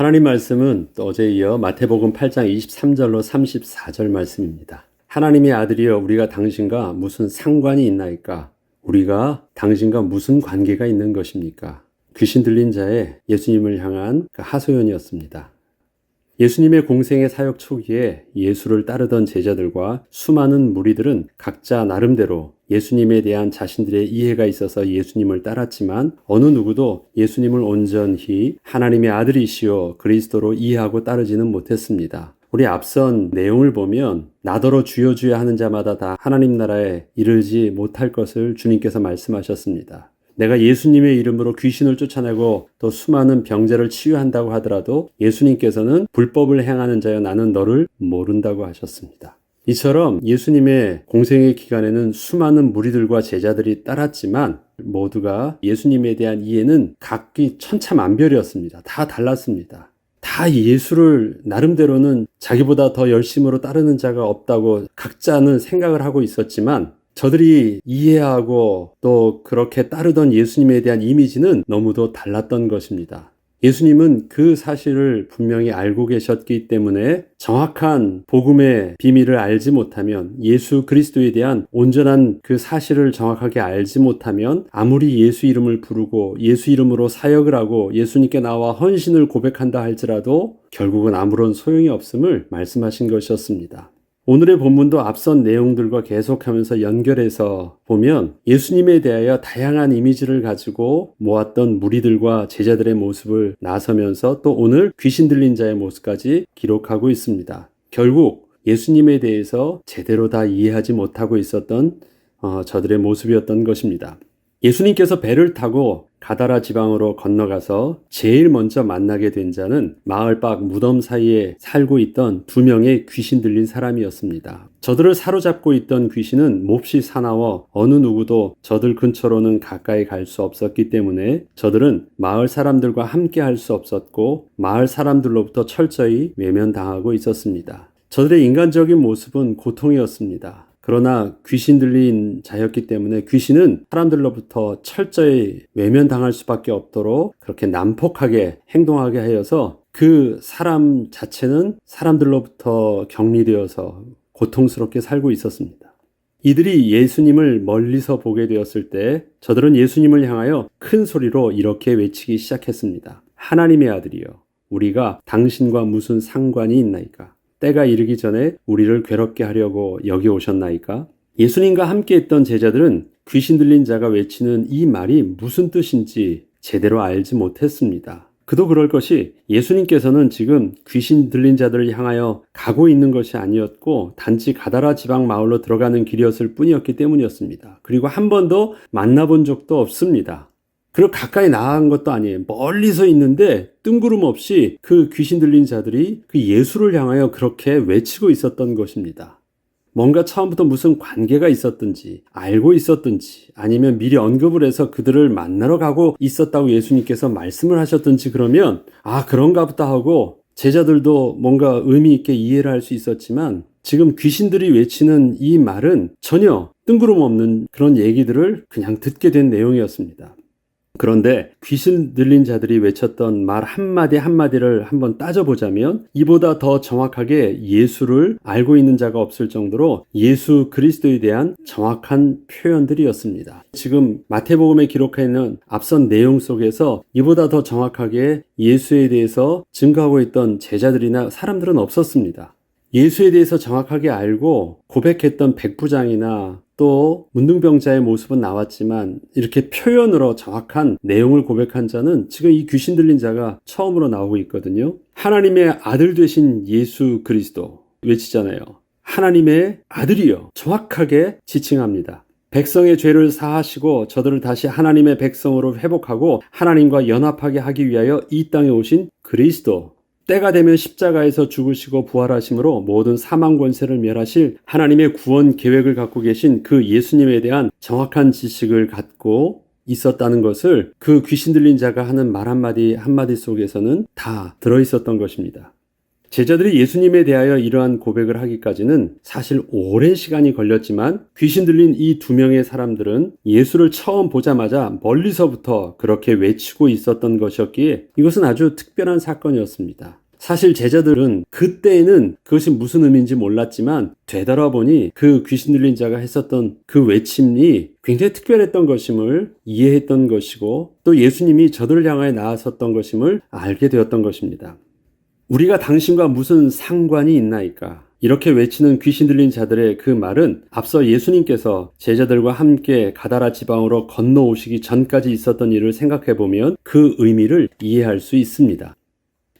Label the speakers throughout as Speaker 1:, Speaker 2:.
Speaker 1: 하나님 말씀은 또 어제 이어 마태복음 8장 23절로 34절 말씀입니다. 하나님의 아들이여 우리가 당신과 무슨 상관이 있나이까? 우리가 당신과 무슨 관계가 있는 것입니까? 귀신 들린 자의 예수님을 향한 그 하소연이었습니다. 예수님의 공생의 사역 초기에 예수를 따르던 제자들과 수많은 무리들은 각자 나름대로 예수님에 대한 자신들의 이해가 있어서 예수님을 따랐지만 어느 누구도 예수님을 온전히 하나님의 아들이시오 그리스도로 이해하고 따르지는 못했습니다. 우리 앞선 내용을 보면 나더러 주여 주여 하는 자마다 다 하나님 나라에 이르지 못할 것을 주님께서 말씀하셨습니다. 내가 예수님의 이름으로 귀신을 쫓아내고 또 수많은 병자를 치유한다고 하더라도 예수님께서는 불법을 행하는 자여 나는 너를 모른다고 하셨습니다. 이처럼 예수님의 공생의 기간에는 수많은 무리들과 제자들이 따랐지만 모두가 예수님에 대한 이해는 각기 천차만별이었습니다. 다 달랐습니다. 다 예수를 나름대로는 자기보다 더 열심으로 따르는 자가 없다고 각자는 생각을 하고 있었지만 저들이 이해하고 또 그렇게 따르던 예수님에 대한 이미지는 너무도 달랐던 것입니다. 예수님은 그 사실을 분명히 알고 계셨기 때문에 정확한 복음의 비밀을 알지 못하면 예수 그리스도에 대한 온전한 그 사실을 정확하게 알지 못하면 아무리 예수 이름을 부르고 예수 이름으로 사역을 하고 예수님께 나와 헌신을 고백한다 할지라도 결국은 아무런 소용이 없음을 말씀하신 것이었습니다. 오늘의 본문도 앞선 내용들과 계속하면서 연결해서 보면 예수님에 대하여 다양한 이미지를 가지고 모았던 무리들과 제자들의 모습을 나서면서 또 오늘 귀신 들린 자의 모습까지 기록하고 있습니다. 결국 예수님에 대해서 제대로 다 이해하지 못하고 있었던 어, 저들의 모습이었던 것입니다. 예수님께서 배를 타고 가다라 지방으로 건너가서 제일 먼저 만나게 된 자는 마을 밖 무덤 사이에 살고 있던 두 명의 귀신 들린 사람이었습니다. 저들을 사로잡고 있던 귀신은 몹시 사나워 어느 누구도 저들 근처로는 가까이 갈 수 없었기 때문에 저들은 마을 사람들과 함께 할 수 없었고 마을 사람들로부터 철저히 외면당하고 있었습니다. 저들의 인간적인 모습은 고통이었습니다. 그러나 귀신 들린 자였기 때문에 귀신은 사람들로부터 철저히 외면당할 수밖에 없도록 그렇게 난폭하게 행동하게 하여서 그 사람 자체는 사람들로부터 격리되어서 고통스럽게 살고 있었습니다. 이들이 예수님을 멀리서 보게 되었을 때 저들은 예수님을 향하여 큰 소리로 이렇게 외치기 시작했습니다. 하나님의 아들이여, 우리가 당신과 무슨 상관이 있나이까? 때가 이르기 전에 우리를 괴롭게 하려고 여기 오셨나이까? 예수님과 함께 했던 제자들은 귀신 들린 자가 외치는 이 말이 무슨 뜻인지 제대로 알지 못했습니다. 그도 그럴 것이 예수님께서는 지금 귀신 들린 자들을 향하여 가고 있는 것이 아니었고 단지 가다라 지방 마을로 들어가는 길이었을 뿐이었기 때문이었습니다. 그리고 한 번도 만나본 적도 없습니다. 그리고 가까이 나간 것도 아니에요. 멀리서 있는데 뜬구름 없이 그 귀신 들린 자들이 그 예수를 향하여 그렇게 외치고 있었던 것입니다. 뭔가 처음부터 무슨 관계가 있었든지 알고 있었든지 아니면 미리 언급을 해서 그들을 만나러 가고 있었다고 예수님께서 말씀을 하셨든지 그러면 아 그런가 보다 하고 제자들도 뭔가 의미 있게 이해를 할 수 있었지만 지금 귀신들이 외치는 이 말은 전혀 뜬구름 없는 그런 얘기들을 그냥 듣게 된 내용이었습니다. 그런데 귀신 들린 자들이 외쳤던 말 한마디 한마디를 한번 따져보자면 이보다 더 정확하게 예수를 알고 있는 자가 없을 정도로 예수 그리스도에 대한 정확한 표현들이었습니다. 지금 마태복음에 기록해 있는 앞선 내용 속에서 이보다 더 정확하게 예수에 대해서 증거하고 있던 제자들이나 사람들은 없었습니다. 예수에 대해서 정확하게 알고 고백했던 백부장이나 또 문둥병자의 모습은 나왔지만 이렇게 표현으로 정확한 내용을 고백한 자는 지금 이 귀신 들린 자가 처음으로 나오고 있거든요. 하나님의 아들 되신 예수 그리스도 외치잖아요. 하나님의 아들이요. 정확하게 지칭합니다. 백성의 죄를 사하시고 저들을 다시 하나님의 백성으로 회복하고 하나님과 연합하게 하기 위하여 이 땅에 오신 그리스도 때가 되면 십자가에서 죽으시고 부활하심으로 모든 사망 권세를 멸하실 하나님의 구원 계획을 갖고 계신 그 예수님에 대한 정확한 지식을 갖고 있었다는 것을 그 귀신 들린 자가 하는 말 한마디 한마디 속에서는 다 들어 있었던 것입니다. 제자들이 예수님에 대하여 이러한 고백을 하기까지는 사실 오랜 시간이 걸렸지만 귀신 들린 이 두 명의 사람들은 예수를 처음 보자마자 멀리서부터 그렇게 외치고 있었던 것이었기에 이것은 아주 특별한 사건이었습니다. 사실 제자들은 그때에는 그것이 무슨 의미인지 몰랐지만 되돌아보니 그 귀신 들린 자가 했었던 그 외침이 굉장히 특별했던 것임을 이해했던 것이고 또 예수님이 저들을 향하여 나아섰던 것임을 알게 되었던 것입니다. 우리가 당신과 무슨 상관이 있나이까? 이렇게 외치는 귀신 들린 자들의 그 말은 앞서 예수님께서 제자들과 함께 가다라 지방으로 건너오시기 전까지 있었던 일을 생각해 보면 그 의미를 이해할 수 있습니다.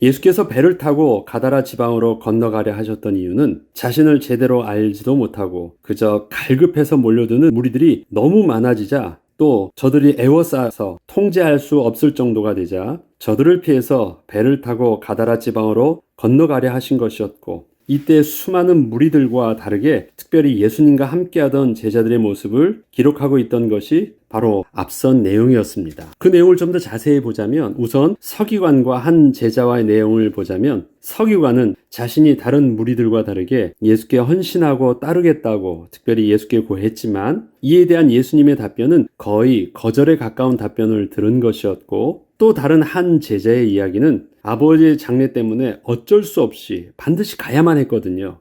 Speaker 1: 예수께서 배를 타고 가다라 지방으로 건너가려 하셨던 이유는 자신을 제대로 알지도 못하고 그저 갈급해서 몰려드는 무리들이 너무 많아지자 또 저들이 애워싸서 통제할 수 없을 정도가 되자 저들을 피해서 배를 타고 가다라 지방으로 건너가려 하신 것이었고 이때 수많은 무리들과 다르게 특별히 예수님과 함께하던 제자들의 모습을 기록하고 있던 것이 바로 앞선 내용이었습니다. 그 내용을 좀 더 자세히 보자면 우선 서기관과 한 제자와의 내용을 보자면 서기관은 자신이 다른 무리들과 다르게 예수께 헌신하고 따르겠다고 특별히 예수께 고했지만 이에 대한 예수님의 답변은 거의 거절에 가까운 답변을 들은 것이었고 또 다른 한 제자의 이야기는 아버지의 장례 때문에 어쩔 수 없이 반드시 가야만 했거든요.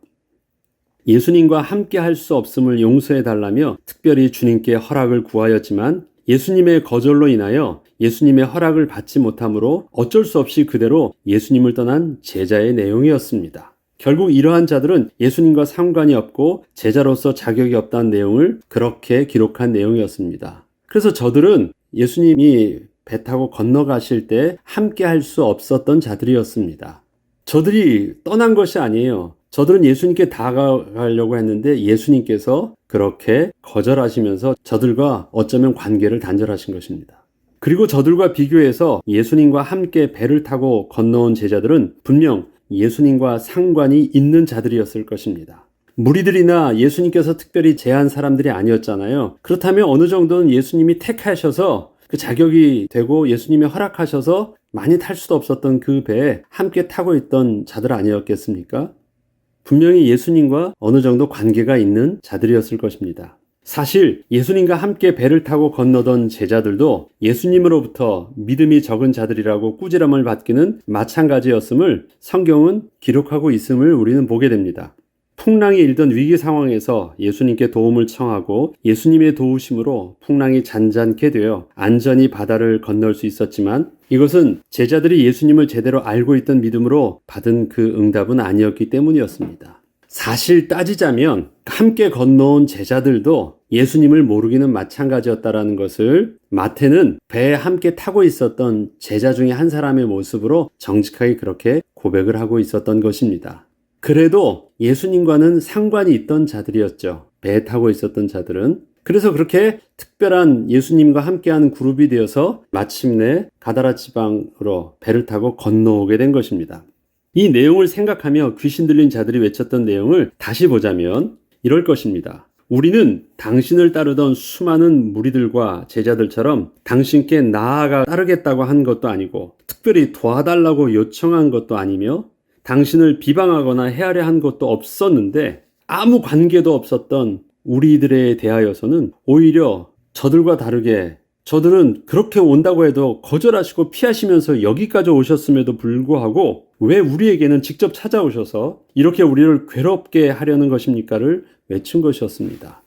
Speaker 1: 예수님과 함께 할 수 없음을 용서해 달라며 특별히 주님께 허락을 구하였지만 예수님의 거절로 인하여 예수님의 허락을 받지 못하므로 어쩔 수 없이 그대로 예수님을 떠난 제자의 내용이었습니다. 결국 이러한 자들은 예수님과 상관이 없고 제자로서 자격이 없다는 내용을 그렇게 기록한 내용이었습니다. 그래서 저들은 예수님이 배 타고 건너가실 때 함께 할 수 없었던 자들이었습니다. 저들이 떠난 것이 아니에요. 저들은 예수님께 다가가려고 했는데 예수님께서 그렇게 거절하시면서 저들과 어쩌면 관계를 단절하신 것입니다. 그리고 저들과 비교해서 예수님과 함께 배를 타고 건너온 제자들은 분명 예수님과 상관이 있는 자들이었을 것입니다. 무리들이나 예수님께서 특별히 제한 사람들이 아니었잖아요. 그렇다면 어느 정도는 예수님이 택하셔서 그 자격이 되고 예수님이 허락하셔서 많이 탈 수도 없었던 그 배에 함께 타고 있던 자들 아니었겠습니까? 분명히 예수님과 어느 정도 관계가 있는 자들이었을 것입니다. 사실 예수님과 함께 배를 타고 건너던 제자들도 예수님으로부터 믿음이 적은 자들이라고 꾸지람을 받기는 마찬가지였음을 성경은 기록하고 있음을 우리는 보게 됩니다. 풍랑이 일던 위기 상황에서 예수님께 도움을 청하고 예수님의 도우심으로 풍랑이 잔잔케 되어 안전히 바다를 건널 수 있었지만 이것은 제자들이 예수님을 제대로 알고 있던 믿음으로 받은 그 응답은 아니었기 때문이었습니다. 사실 따지자면 함께 건너온 제자들도 예수님을 모르기는 마찬가지였다라는 것을 마태는 배에 함께 타고 있었던 제자 중에 한 사람의 모습으로 정직하게 그렇게 고백을 하고 있었던 것입니다. 그래도 예수님과는 상관이 있던 자들이었죠. 배에 타고 있었던 자들은. 그래서 그렇게 특별한 예수님과 함께하는 그룹이 되어서 마침내 가다라 지방으로 배를 타고 건너오게 된 것입니다. 이 내용을 생각하며 귀신 들린 자들이 외쳤던 내용을 다시 보자면 이럴 것입니다. 우리는 당신을 따르던 수많은 무리들과 제자들처럼 당신께 나아가 따르겠다고 한 것도 아니고 특별히 도와달라고 요청한 것도 아니며 당신을 비방하거나 헤아려 한 것도 없었는데 아무 관계도 없었던 우리들에 대하여서는 오히려 저들과 다르게 저들은 그렇게 온다고 해도 거절하시고 피하시면서 여기까지 오셨음에도 불구하고 왜 우리에게는 직접 찾아오셔서 이렇게 우리를 괴롭게 하려는 것입니까를 외친 것이었습니다.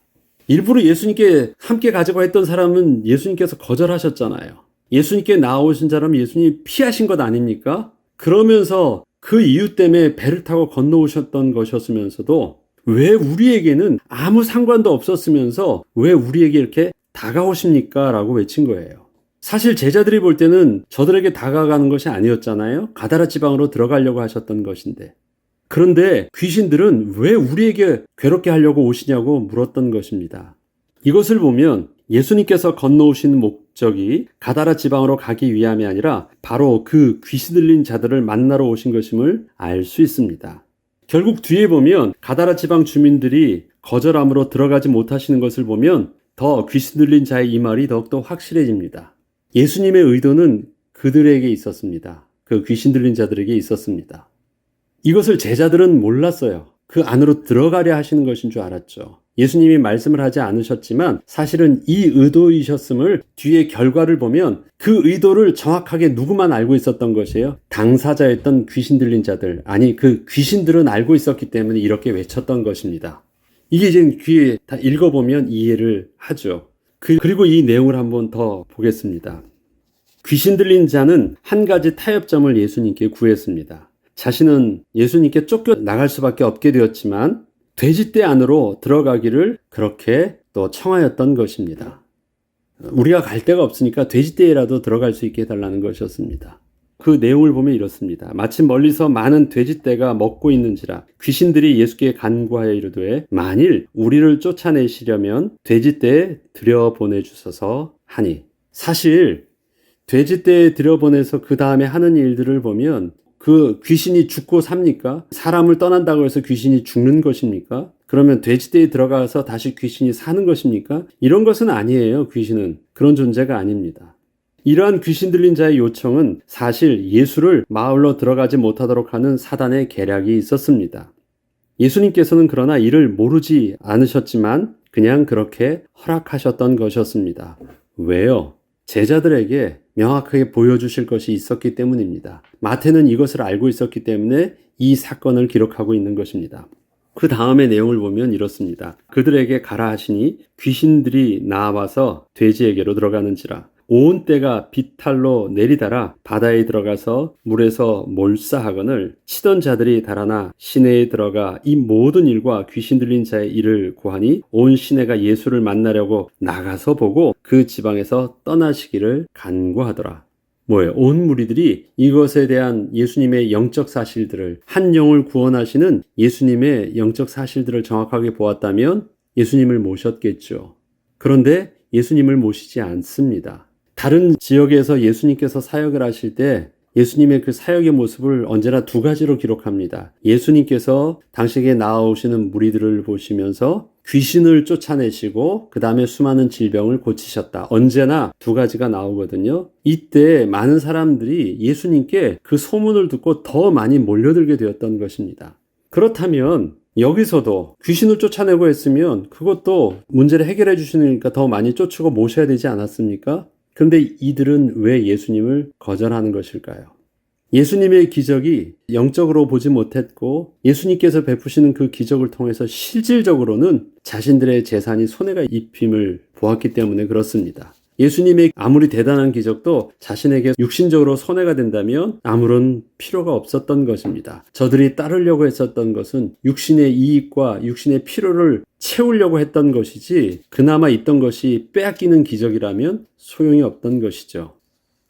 Speaker 1: 일부러 예수님께 함께 가자고 했던 사람은 예수님께서 거절하셨잖아요. 예수님께 나오신 사람 예수님이 피하신 것 아닙니까? 그러면서 그 이유 때문에 배를 타고 건너오셨던 것이었으면서도 왜 우리에게는 아무 상관도 없었으면서 왜 우리에게 이렇게 다가오십니까? 라고 외친 거예요. 사실 제자들이 볼 때는 저들에게 다가가는 것이 아니었잖아요. 가다라 지방으로 들어가려고 하셨던 것인데. 그런데 귀신들은 왜 우리에게 괴롭게 하려고 오시냐고 물었던 것입니다. 이것을 보면 예수님께서 건너오신 목적이 가다라 지방으로 가기 위함이 아니라 바로 그 귀신 들린 자들을 만나러 오신 것임을 알 수 있습니다. 결국 뒤에 보면 가다라 지방 주민들이 거절함으로 들어가지 못하시는 것을 보면 더 귀신 들린 자의 이 말이 더욱더 확실해집니다. 예수님의 의도는 그들에게 있었습니다. 그 귀신 들린 자들에게 있었습니다. 이것을 제자들은 몰랐어요. 그 안으로 들어가려 하시는 것인 줄 알았죠. 예수님이 말씀을 하지 않으셨지만 사실은 이 의도이셨음을 뒤에 결과를 보면 그 의도를 정확하게 누구만 알고 있었던 것이에요. 당사자였던 귀신 들린 자들, 아니 그 귀신들은 알고 있었기 때문에 이렇게 외쳤던 것입니다. 이게 지금 귀에 다 읽어보면 이해를 하죠. 그, 그리고 이 내용을 한번 더 보겠습니다. 귀신 들린 자는 한 가지 타협점을 예수님께 구했습니다. 자신은 예수님께 쫓겨 나갈 수밖에 없게 되었지만 돼지떼 안으로 들어가기를 그렇게 또 청하였던 것입니다. 우리가 갈 데가 없으니까 돼지떼라도 들어갈 수 있게 해달라는 것이었습니다. 그 내용을 보면 이렇습니다. 마침 멀리서 많은 돼지떼가 먹고 있는지라 귀신들이 예수께 간구하여 이르되 만일 우리를 쫓아내시려면 돼지떼에 들여보내 주소서 하니 사실 돼지떼에 들여보내서 그 다음에 하는 일들을 보면 그 귀신이 죽고 삽니까? 사람을 떠난다고 해서 귀신이 죽는 것입니까? 그러면 돼지떼에 들어가서 다시 귀신이 사는 것입니까? 이런 것은 아니에요. 귀신은 그런 존재가 아닙니다. 이러한 귀신 들린 자의 요청은 사실 예수를 마을로 들어가지 못하도록 하는 사단의 계략이 있었습니다. 예수님께서는 그러나 이를 모르지 않으셨지만 그냥 그렇게 허락하셨던 것이었습니다. 왜요? 제자들에게 명확하게 보여주실 것이 있었기 때문입니다. 마태는 이것을 알고 있었기 때문에 이 사건을 기록하고 있는 것입니다. 그 다음의 내용을 보면 이렇습니다. 그들에게 가라 하시니 귀신들이 나와서 돼지에게로 들어가는지라 온 때가 비탈로 내리달아 바다에 들어가서 물에서 몰사하거늘 치던 자들이 달아나 시내에 들어가 이 모든 일과 귀신 들린 자의 일을 구하니 온 시내가 예수를 만나려고 나가서 보고 그 지방에서 떠나시기를 간구하더라. 뭐예요? 온 무리들이 이것에 대한 예수님의 영적 사실들을 한 영을 구원하시는 예수님의 영적 사실들을 정확하게 보았다면 예수님을 모셨겠죠. 그런데 예수님을 모시지 않습니다. 다른 지역에서 예수님께서 사역을 하실 때 예수님의 그 사역의 모습을 언제나 두 가지로 기록합니다. 예수님께서 당시에 나오시는 무리들을 보시면서 귀신을 쫓아내시고 그 다음에 수많은 질병을 고치셨다. 언제나 두 가지가 나오거든요. 이때 많은 사람들이 예수님께 그 소문을 듣고 더 많이 몰려들게 되었던 것입니다. 그렇다면 여기서도 귀신을 쫓아내고 했으면 그것도 문제를 해결해 주시니까 더 많이 쫓고 모셔야 되지 않았습니까? 그런데 이들은 왜 예수님을 거절하는 것일까요? 예수님의 기적이 영적으로 보지 못했고 예수님께서 베푸시는 그 기적을 통해서 실질적으로는 자신들의 재산이 손해가 입힘을 보았기 때문에 그렇습니다. 예수님의 아무리 대단한 기적도 자신에게 육신적으로 손해가 된다면 아무런 필요가 없었던 것입니다. 저들이 따르려고 했었던 것은 육신의 이익과 육신의 필요를 채우려고 했던 것이지 그나마 있던 것이 빼앗기는 기적이라면 소용이 없던 것이죠.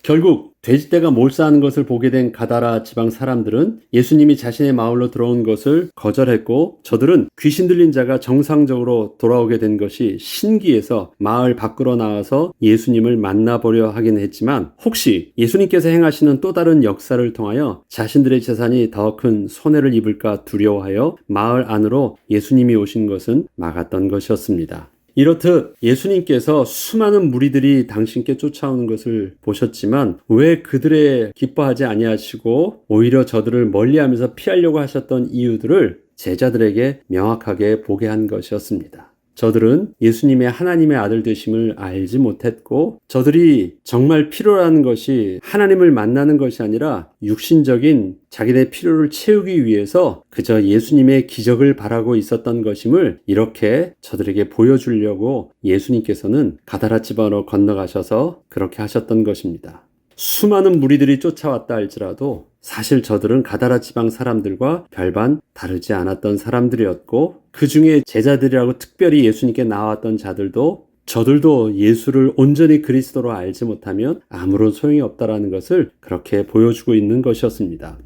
Speaker 1: 결국 돼지떼가 몰사하는 것을 보게 된 가다라 지방 사람들은 예수님이 자신의 마을로 들어온 것을 거절했고 저들은 귀신 들린 자가 정상적으로 돌아오게 된 것이 신기해서 마을 밖으로 나와서 예수님을 만나보려 하긴 했지만 혹시 예수님께서 행하시는 또 다른 역사를 통하여 자신들의 재산이 더 큰 손해를 입을까 두려워하여 마을 안으로 예수님이 오신 것은 막았던 것이었습니다. 이렇듯 예수님께서 수많은 무리들이 당신께 쫓아오는 것을 보셨지만 왜 그들의 기뻐하지 아니하시고 오히려 저들을 멀리하면서 피하려고 하셨던 이유들을 제자들에게 명확하게 보게 한 것이었습니다. 저들은 예수님의 하나님의 아들 되심을 알지 못했고 저들이 정말 필요한 것이 하나님을 만나는 것이 아니라 육신적인 자기네 필요를 채우기 위해서 그저 예수님의 기적을 바라고 있었던 것임을 이렇게 저들에게 보여주려고 예수님께서는 가다라 지방으로 건너가셔서 그렇게 하셨던 것입니다. 수많은 무리들이 쫓아왔다 할지라도 사실 저들은 가다라 지방 사람들과 별반 다르지 않았던 사람들이었고 그 중에 제자들이라고 특별히 예수님께 나왔던 자들도 저들도 예수를 온전히 그리스도로 알지 못하면 아무런 소용이 없다라는 것을 그렇게 보여주고 있는 것이었습니다.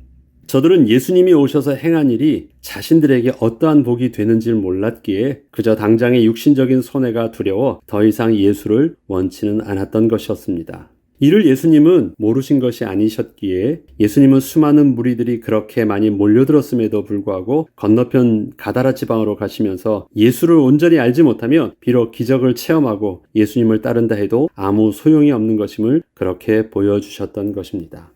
Speaker 1: 저들은 예수님이 오셔서 행한 일이 자신들에게 어떠한 복이 되는지를 몰랐기에 그저 당장의 육신적인 손해가 두려워 더 이상 예수를 원치는 않았던 것이었습니다. 이를 예수님은 모르신 것이 아니셨기에 예수님은 수많은 무리들이 그렇게 많이 몰려들었음에도 불구하고 건너편 가다라 지방으로 가시면서 예수를 온전히 알지 못하면 비록 기적을 체험하고 예수님을 따른다 해도 아무 소용이 없는 것임을 그렇게 보여주셨던 것입니다.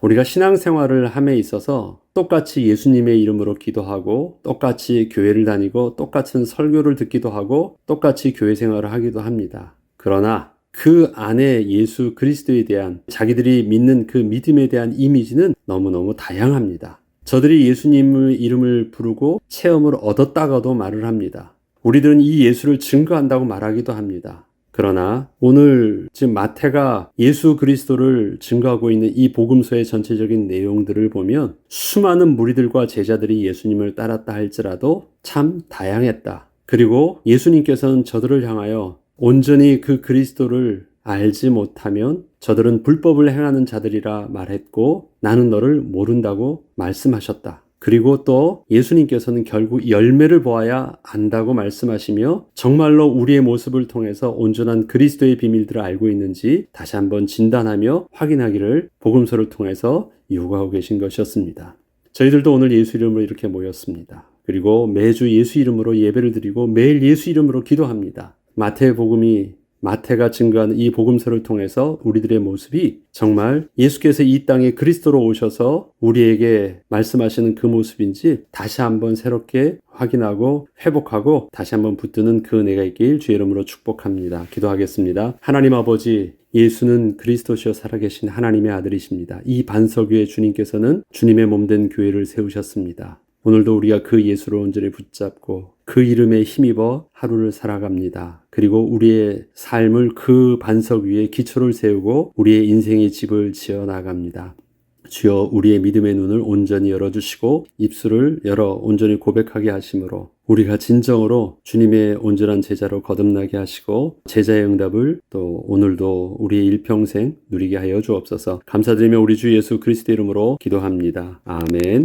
Speaker 1: 우리가 신앙생활을 함에 있어서 똑같이 예수님의 이름으로 기도하고 똑같이 교회를 다니고 똑같은 설교를 듣기도 하고 똑같이 교회 생활을 하기도 합니다. 그러나 그 안에 예수 그리스도에 대한 자기들이 믿는 그 믿음에 대한 이미지는 너무너무 다양합니다. 저들이 예수님의 이름을 부르고 체험을 얻었다가도 말을 합니다. 우리들은 이 예수를 증거한다고 말하기도 합니다. 그러나 오늘 지금 마태가 예수 그리스도를 증거하고 있는 이 복음서의 전체적인 내용들을 보면 수많은 무리들과 제자들이 예수님을 따랐다 할지라도 참 다양했다. 그리고 예수님께서는 저들을 향하여 온전히 그 그리스도를 알지 못하면 저들은 불법을 행하는 자들이라 말했고 나는 너를 모른다고 말씀하셨다. 그리고 또 예수님께서는 결국 열매를 보아야 안다고 말씀하시며 정말로 우리의 모습을 통해서 온전한 그리스도의 비밀들을 알고 있는지 다시 한번 진단하며 확인하기를 복음서를 통해서 요구하고 계신 것이었습니다. 저희들도 오늘 예수 이름으로 이렇게 모였습니다. 그리고 매주 예수 이름으로 예배를 드리고 매일 예수 이름으로 기도합니다. 마태복음이 마태가 증거하는 이 복음서를 통해서 우리들의 모습이 정말 예수께서 이 땅에 그리스도로 오셔서 우리에게 말씀하시는 그 모습인지 다시 한번 새롭게 확인하고 회복하고 다시 한번 붙드는 그 은혜가 있길 주의 이름으로 축복합니다. 기도하겠습니다. 하나님 아버지 예수는 그리스도시여 살아계신 하나님의 아들이십니다. 이 반석 위에 주님께서는 주님의 몸된 교회를 세우셨습니다. 오늘도 우리가 그 예수를 온전히 붙잡고 그 이름에 힘입어 하루를 살아갑니다. 그리고 우리의 삶을 그 반석 위에 기초를 세우고 우리의 인생의 집을 지어 나갑니다. 주여 우리의 믿음의 눈을 온전히 열어주시고 입술을 열어 온전히 고백하게 하심으로 우리가 진정으로 주님의 온전한 제자로 거듭나게 하시고 제자의 응답을 또 오늘도 우리의 일평생 누리게 하여 주옵소서 감사드리며 우리 주 예수 그리스도 이름으로 기도합니다. 아멘.